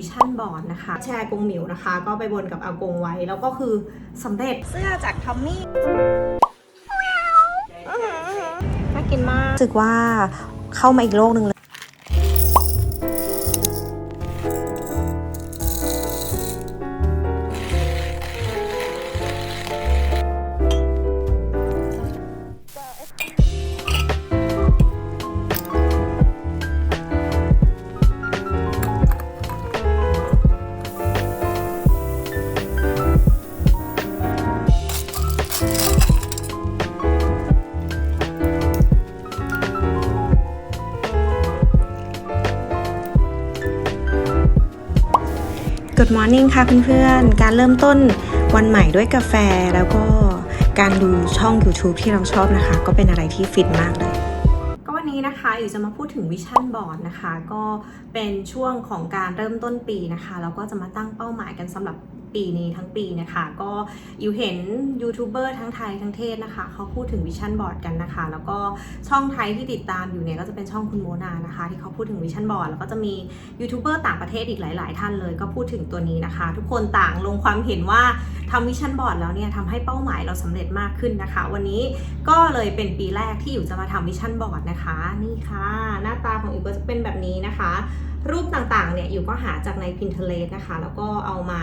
วิชั่นบอร์ดนะคะ แชร์กงหมิวนะคะ ก็ไปบนกับอากงไว้ แล้วก็คือสำเร็จเสื้อจากทอมมี่น่ากินมากรู้สึกว่าเข้ามาอีกโลกหนึ่งเลย Good Morning ค่ะเพื่อนๆ การเริ่มต้นวันใหม่ด้วยกาแฟแล้วก็การดูช่อง YouTube ที่เราชอบนะคะ ก็เป็นอะไรที่ฟิตมากเลย ก็วันนี้นะคะอยู่จะมาพูดถึงวิชั่นบอร์ดนะคะ ก็เป็นช่วงของการเริ่มต้นปีนะคะ แล้วก็จะมาตั้งเป้าหมายกันสำหรับ ปีนี้ทั้งปีนะคะ ก็อยู่เห็นยูทูบเบอร์ทั้งไทยทั้งเทศนะคะเขาพูดถึงวิชั่นบอร์ดกันนะคะ แล้วก็ช่องไทยที่ติดตามอยู่เนี่ยก็จะเป็นช่องคุณโมนานะคะ ที่เขาพูดถึงวิชั่นบอร์ดแล้วก็จะมียูทูบเบอร์ต่างประเทศอีกหลาย ๆ ท่านเลยก็พูดถึงตัวนี้นะคะ ทุกคนต่างลงความเห็นว่าทำวิชั่นบอร์ดแล้วเนี่ยทำให้เป้าหมายเราสำเร็จมากขึ้นนะคะ วันนี้ก็เลยเป็นปีแรกที่อยู่จะมาทำวิชั่นบอร์ดนะคะ นี่ค่ะ หน้าตาของอยู่ก็จะเป็นแบบนี้นะคะ รูปต่างๆเนี่ยอยู่ก็หาจากใน Pinterest นะคะ แล้วก็เอามา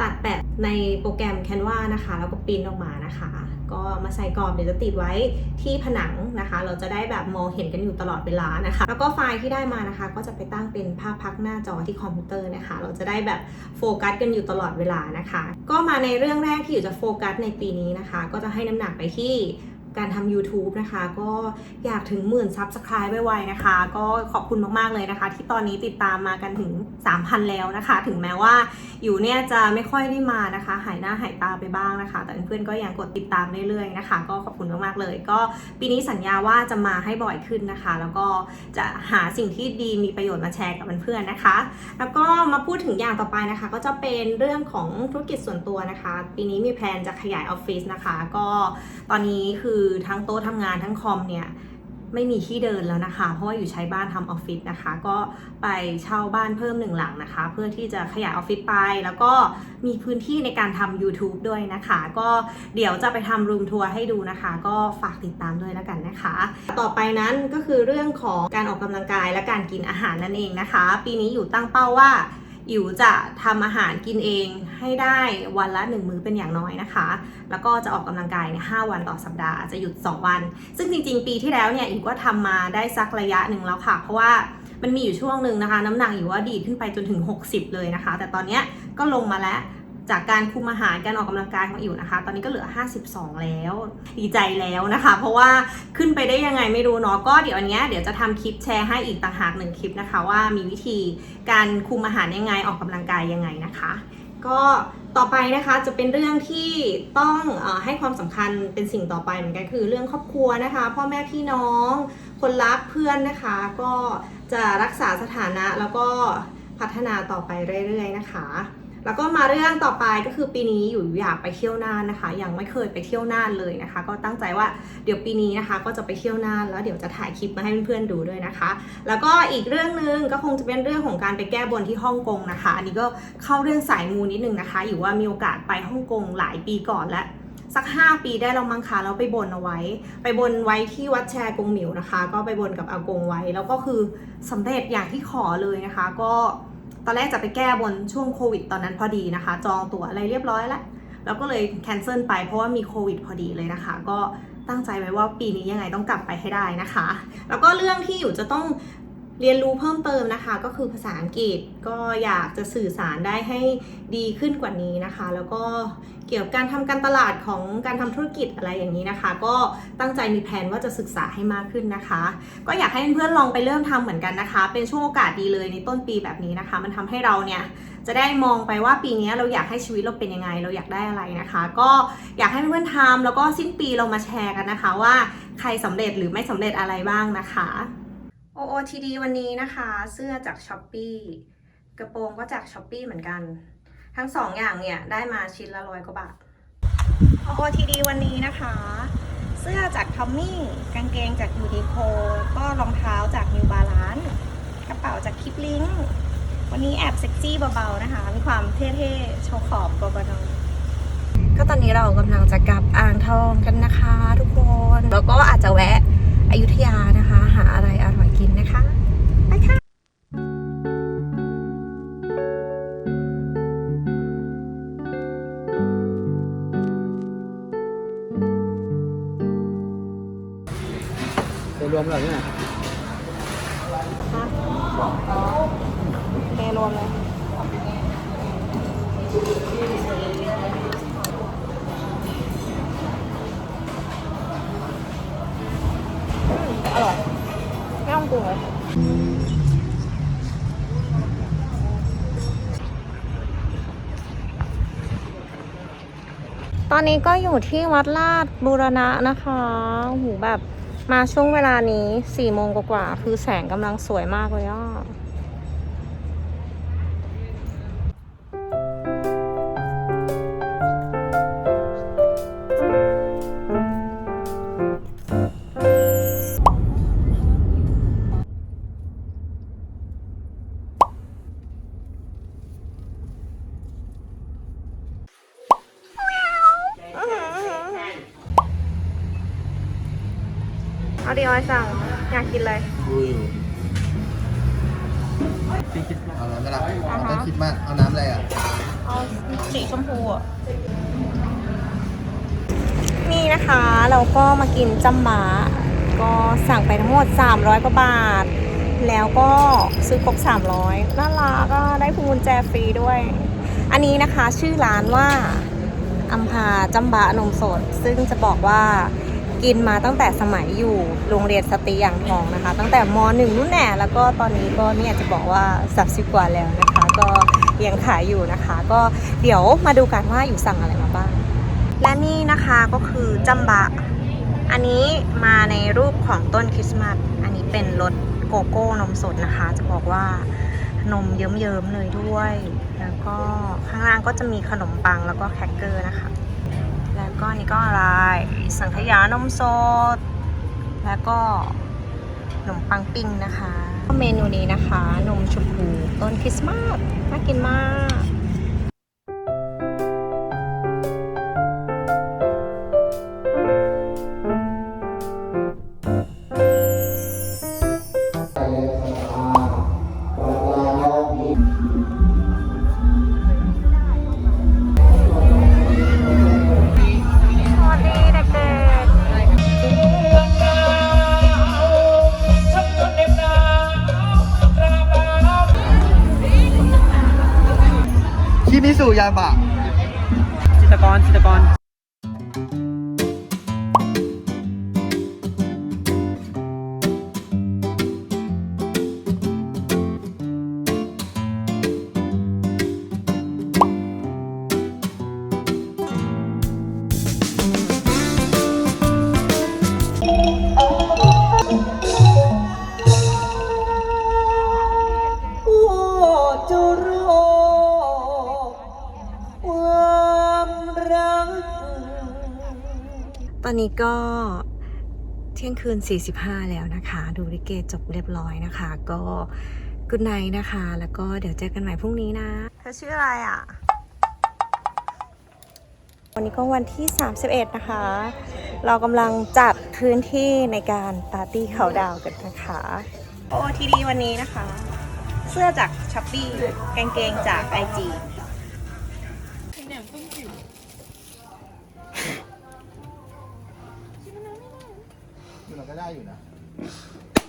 ตัดแปะในโปรแกรม Canva นะคะ แล้วก็ปริ้นออกมานะคะ ก็มาใส่กรอบเดี๋ยวจะติดไว้ที่ผนังนะคะ เราจะได้แบบมองเห็นกันอยู่ตลอดเวลานะคะ แล้วก็ไฟล์ที่ได้มานะคะ ก็จะไปตั้งเป็นภาพพักหน้าจอที่คอมพิวเตอร์นะคะ เราจะได้แบบโฟกัสกันอยู่ตลอดเวลานะคะ ก็มาในเรื่องแรกที่อยู่จะโฟกัสในปีนี้นะคะ ก็จะให้น้ำหนักไปที่ การทำ YouTube นะคะ ก็อยากถึงหมื่นซับสไคร b ์ไวๆนะคะ ก็ขอบคุณมาก ๆ เลยนะคะ ที่ตอนนี้ติดตามมากันถึง 3,000 แล้วนะคะ ถึงแม้ว่าอยู่เนี่ยจะไม่ค่อยได้มานะคะ หายหน้าหายตาไปบ้างนะคะ แต่เพื่อนๆก็ยังกดติดตามเรื่อยๆนะคะ ก็ขอบคุณมากๆเลย ก็ปีนี้สัญญาว่าจะมาให้บ่อยขึ้นนะคะ แล้วก็จะหาสิ่งที่ดีมีประโยชน์มาแชร์กับเพื่อนๆนะคะ แล้วก็มาพูดถึงอย่างต่อไปนะคะ ก็จะเป็นเรื่องของธุรกิจส่วนตัวนะคะ ปีนี้มีแผนจะขยายออฟฟิศนะคะ ก็ตอนนี้คือือทั้งโต๊ะทำงานทั้งคอมเนี่ยไม่มีที่เดินแล้วนะคะ เพราะว่าอยู่ใช้บ้านทำออฟฟิศนะคะ ก็ไปเช่าบ้านเพิ่มหนึ่งหลังนะคะ เพื่อที่จะขยายออฟฟิศไป แล้วก็มีพื้นที่ในการทำ YouTube ด้วยนะคะ ก็เดี๋ยวจะไปทำรูมทัวร์ให้ดูนะคะ ก็ฝากติดตามด้วยแล้วกันนะคะ ต่อไปนั้นก็คือเรื่องของการออกกำลังกายและการกินอาหารนั่นเองนะคะ ปีนี้อยู่ตั้งเป้าว่า อิ๋วจะทำอาหารกินเองให้ได้วันละ 1 มื้อเป็นอย่างน้อยนะคะ แล้วก็จะออกกำลังกายใน5วันต่อสัปดาห์จะหยุด 2 วัน ซึ่งจริงๆ ปีที่แล้วเนี่ยอิ๋วก็ทำมาได้สักระยะหนึ่งแล้วค่ะ เพราะว่ามันมีอยู่ช่วงหนึ่งนะคะ น้ำหนักอิ๋วว่าดีดขึ้นไปจนถึง 60 เลยนะคะ แต่ตอนเนี้ยก็ลงมาแล้ว จากการคุมอาหารการออกกำลังกายของอิ๋วนะคะ ตอนนี้ก็เหลือ 52 แล้ว ดีใจแล้วนะคะ เพราะว่าขึ้นไปได้ยังไงไม่รู้เนาะก็เดี๋ยวอันเนี้ยเดี๋ยวจะทำคลิปแชร์ให้อีกต่างหากหนึ่งคลิปนะคะ ว่ามีวิธีการคุมอาหารยังไงออกกำลังกายยังไงนะคะ ก็ต่อไปนะคะจะเป็นเรื่องที่ต้องอให้ความสำคัญเป็นสิ่งต่อไปเหมือนกันคือเรื่องครอบครัวนะคะ พ่อแม่พี่น้อง คนรักเพื่อนนะคะ ก็จะรักษาสถานะแล้วก็พัฒนาต่อไปเรื่อยๆนะคะ แล้วก็มาเรื่องต่อไปก็คือปีนี้อยู่อยากไปเที่ยวน่านนะคะ ยังไม่เคยไปเที่ยวน่านเลยนะคะ ก็ตั้งใจว่าเดี๋ยวปีนี้นะคะ ก็จะไปเที่ยวน่านแล้วเดี๋ยวจะถ่ายคลิปมาให้เพื่อนๆดูด้วยนะคะ แล้วก็อีกเรื่องหนึ่งก็คงจะเป็นเรื่องของการไปแก้บนที่ฮ่องกงนะคะ อันนี้ก็เข้าเรื่องสายมูนิดนึงนะคะอยู่ว่ามีโอกาสไปฮ่องกงหลายปีก่อนแล้วสัก 5 ปีได้เรามั้งคะแล้วไปบนเอาไว้ ไปบนไว้ที่วัดแชร์กงหมิวนะคะ ก็ไปบนกับอากงไว้ แล้วก็คือสำเร็จอย่างที่ขอเลยนะคะ ก็ ตอนแรกจะไปแก้บนช่วงโควิดตอนนั้นพอดีนะคะ จองตั๋วอะไรเรียบร้อยแล้วแล้วก็เลยแคนเซิลไปเพราะว่ามีโควิดพอดีเลยนะคะ ก็ตั้งใจไว้ว่าปีนี้ยังไงต้องกลับไปให้ได้นะคะ แล้วก็เรื่องที่อยู่จะต้อง เรียนรู้เพิ่มเติมนะคะก็คือภาษาอังกฤษก็อยากจะสื่อสารได้ให้ดีขึ้นกว่านี้นะคะ แล้วก็เกี่ยวกับการทำการตลาดของการทำธุรกิจอะไรอย่างนี้นะคะ ก็ตั้งใจมีแผนว่าจะศึกษาให้มากขึ้นนะคะ ก็อยากให้เพื่อนๆลองไปเริ่มทำเหมือนกันนะคะ เป็นช่วงโอกาสดีเลยในต้นปีแบบนี้นะคะ มันทำให้เราเนี่ยจะได้มองไปว่าปีนี้เราอยากให้ชีวิตเราเป็นยังไง เราอยากได้อะไรนะคะ ก็อยากให้เพื่อนๆทำแล้วก็สิ้นปีเรามาแชร์กันนะคะ ว่าใครสำเร็จหรือไม่สำเร็จอะไรบ้างนะคะ OOTD วันนี้นะคะ เสื้อจาก s h อ p e e กระโปรงก็จาก s h อ p e e เหมือนกัน ทั้งสองอย่างเนี่ย ได้มาชิ้นละร้อยกว่าบาท OOTD วันนี้นะคะ เสื้อจาก Tommy กางเกงจาก Uniqlo ก็รองเท้าจาก New Balance กระเป๋าจาก Kipling วันนี้แอบเซ็กซี่เบาๆนะคะ มีความเท่ๆ โชว์ขอบเบนอก็ตอนนี้เรากำลังจะกลับอ่างทองกันนะคะทุกคน แล้วก็อาจจะแวะอยุธยานะคะ หาอะไรอร่อย กินนะคะ ไปค่ะโดยรวมแล้วเนี่ยเทรวมเลยอร่อยไม่ ต้องปรุงเลยตอนนี้ก็อยู่ที่วัดลาดบูรณะนะคะหูแบบมาช่วงเวลานี้สี่โมงกว่าๆคือแสงกำลังสวยมากเลยอะ อาดีออยสั่งอยากกินเลยดูอยู่เอาน้ำไม่ละเอาต้องคิดมาก เอาน้ำอะไรอะ เอาสีชมพูอะ นี่นะคะเราก็มากินจัมบะก็สั่งไปทั้งหมด 300 กว่าบาท แล้วก็ซื้อครบ 300น่ารักก็ได้พวงกุญแจฟรีด้วย อันนี้นะคะชื่อร้านว่าอัมพาจัมบะนมสด ซึ่งจะบอกว่า กินมาตั้งแต่สมัยอยู่โรงเรียนสตรีอย่างทองนะคะ ตั้งแต่มหนึ่งนู่นแน่แล้วก็ตอนนี้ก็เนี่ยจะบอกว่า30กว่าแล้วนะคะ ก็ยังขายอยู่นะคะ ก็เดี๋ยวมาดูกันว่าอยู่สั่งอะไรมาบ้าง และนี่นะคะก็คือจัมบะ อันนี้มาในรูปของต้นคริสต์มาสอันนี้เป็นรสโกโก้นมสดนะคะ จะบอกว่านมเยิ้มๆเลยด้วย แล้วก็ข้างล่างก็จะมีขนมปังแล้วก็แครกเกอร์นะคะ ก็นนี่ก็อะไร สังขยานมสด แล้วก็ขนมปังปิ้งนะคะ เมนูนี้นะคะ นมชมพูต้นคริสต์มาสน่ากินมาก บะจิตรกรจิตรกร อนนี้ก็เที่ยงคืน 45 แล้วนะคะ ดูลิเกจบเรียบร้อยนะคะ ก็กุดไนนะคะ แล้วก็เดี๋ยวเจอกันใหม่พรุ่งนี้นะ เธอชื่ออะไรอะ วันนี้ก็วันที่ 31 นะคะ เรากำลังจัดพื้นที่ในการปาร์ตี้เขาดาวน์กันนะคะ โอทีดีวันนี้นะคะ เสื้อจากช้อปปี้กางเกงจากไอจี เราก็ได้อยู่นะ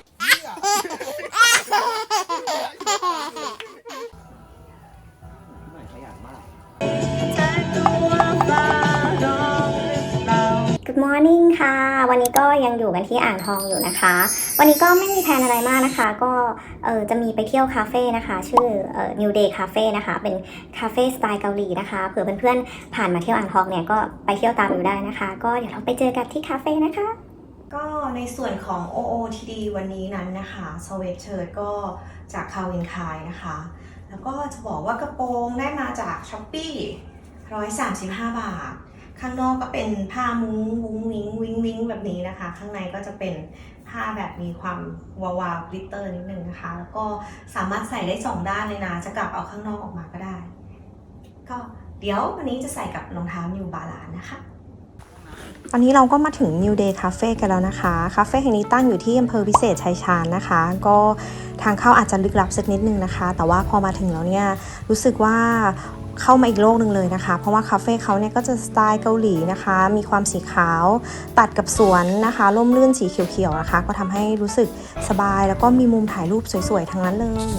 Good morning ค่ะ วันนี้ก็ยังอยู่กันที่อ่างทองอยู่นะคะ วันนี้ก็ไม่มีแพลนอะไรมากนะคะ ก็เออจะมีไปเที่ยวคาเฟ่นะคะ ชื่อเอ่อ New Day Cafe นะคะ เป็นคาเฟ่สไตล์เกาหลีนะคะเผื่อเพื่อนๆผ่านมาเที่ยวอ่างทองเนี่ยก็ไปเที่ยวตามอยู่ได้นะคะ ก็เดี๋ยวเราไปเจอกันที่คาเฟ่นะคะ ก็ในส่วนของ OOTD วันนี้นั้นนะคะสเวตเชิร์ตก็จากคาวินคายนะคะ แล้วก็จะบอกว่ากระโปรงได้มาจาก s h อ p e e 135 บาท ข้างนอกก็เป็นผ้ามุ้งวุ้งวิ้งวิ้งวิ้งแบบนี้นะคะ ข้างในก็จะเป็นผ้าแบบมีความวาวาวกลิตเตอร์นิดนึงนะคะ แล้วก็สามารถใส่ได้สองด้านเลยนะ จะกลับเอาข้างนอกออกมาก็ได้ ก็เดี๋ยววันนี้จะใส่กับรองเท้า New Balance นะคะ ตอนนี้เราก็มาถึง New Day Cafe กันแล้วนะคะ คาเฟ่แห่งนี้ตั้งอยู่ที่อำเภอวิเศษชัยชาญนะคะ ก็ทางเข้าอาจจะลึกลับสักนิดนึงนะคะ แต่ว่าพอมาถึงแล้วเนี่ย รู้สึกว่าเข้ามาอีกโลกหนึ่งเลยนะคะ เพราะว่าคาเฟ่เขาเนี่ยก็จะสไตล์เกาหลีนะคะ มีความสีขาวตัดกับสวนนะคะ ร่มรื่นสีเขียวๆนะคะ ก็ทำให้รู้สึกสบายแล้วก็มีมุมถ่ายรูปสวยๆ ทั้งนั้นเลย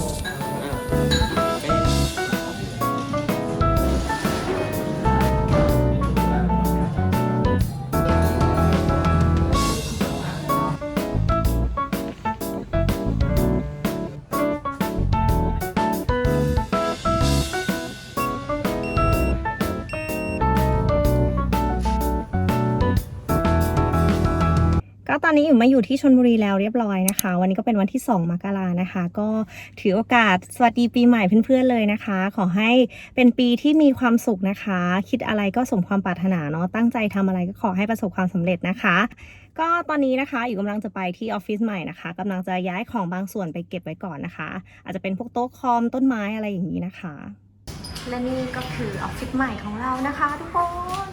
ก็ตอนนี้อยู่มาอยู่ที่ชนบุรีแล้วเรียบร้อยนะคะ วันนี้ก็เป็นวันที่ 2 มกรานะคะ ก็ถือโอกาสสวัสดีปีใหม่เพื่อนๆเลยนะคะ ขอให้เป็นปีที่มีความสุขนะคะ คิดอะไรก็สมความปรารถนาเนาะตั้งใจทำอะไรก็ขอให้ประสบความสำเร็จนะคะก็ตอนนี้นะคะอยู่กำลังจะไปที่ออฟฟิศใหม่นะคะกำลังจะย้ายของบางส่วนไปเก็บไว้ก่อนนะคะ อาจจะเป็นพวกโต๊ะคอมต้นไม้อะไรอย่างนี้นะคะ และนี่ก็คือออฟฟิศใหม่ของเรานะคะ ทุกคน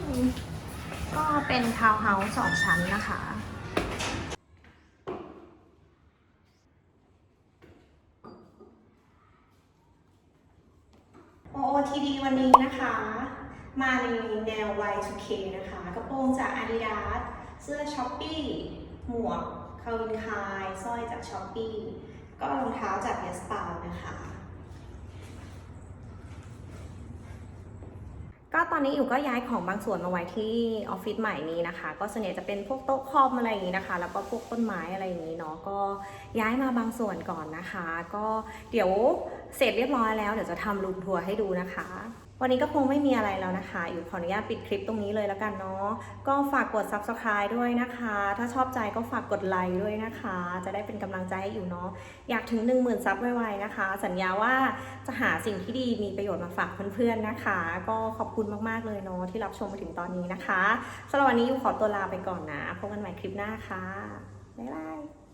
ก็เป็นทาวน์เฮาส์สองชั้นนะคะ OOTD วันนี้นะคะ มาใน แนว Y2K นะคะ กระโปรงจาก Adidas เสื้อ s h อ p e e หมวกคาวินคายสร้อยจาก s h อ p e e ก็รองเท้าจาก y e s p a นะคะ ก็ตอนนี้อยู่ก็ย้ายของบางส่วนมาไว้ที่ออฟฟิศใหม่นี้นะคะ ก็ส่วนใหญ่จะเป็นพวกโต๊ะคอมอะไรอย่างนี้นะคะ แล้วก็พวกต้นไม้อะไรอย่างนี้เนาะ ก็ย้ายมาบางส่วนก่อนนะคะ ก็เดี๋ยวเสร็จเรียบร้อยแล้วเดี๋ยวจะทำรูมทัวร์ให้ดูนะคะ วันนี้ก็คงไม่มีอะไรแล้วนะคะอยู่ขออนุญาตปิดคลิปตรงนี้เลยแล้วกันเนาะ ก็ฝากกด subscribe ด้วยนะคะ ถ้าชอบใจก็ฝากกดไลค์ด้วยนะคะ จะได้เป็นกำลังใจให้อยู่เนาะ อยากถึง 1 0,000ซับไวๆนะคะ สัญญาว่าจะหาสิ่งที่ดีมีประโยชน์มาฝากเพื่อนๆนะคะ ก็ขอบคุณมากๆเลยเนาะที่รับชมมาถึงตอนนี้นะคะสำหรับวันนี้อยู่ขอตัวลาไปก่อนนะพบกันใหม่คลิปหน้าค่ะบ๊ายบาย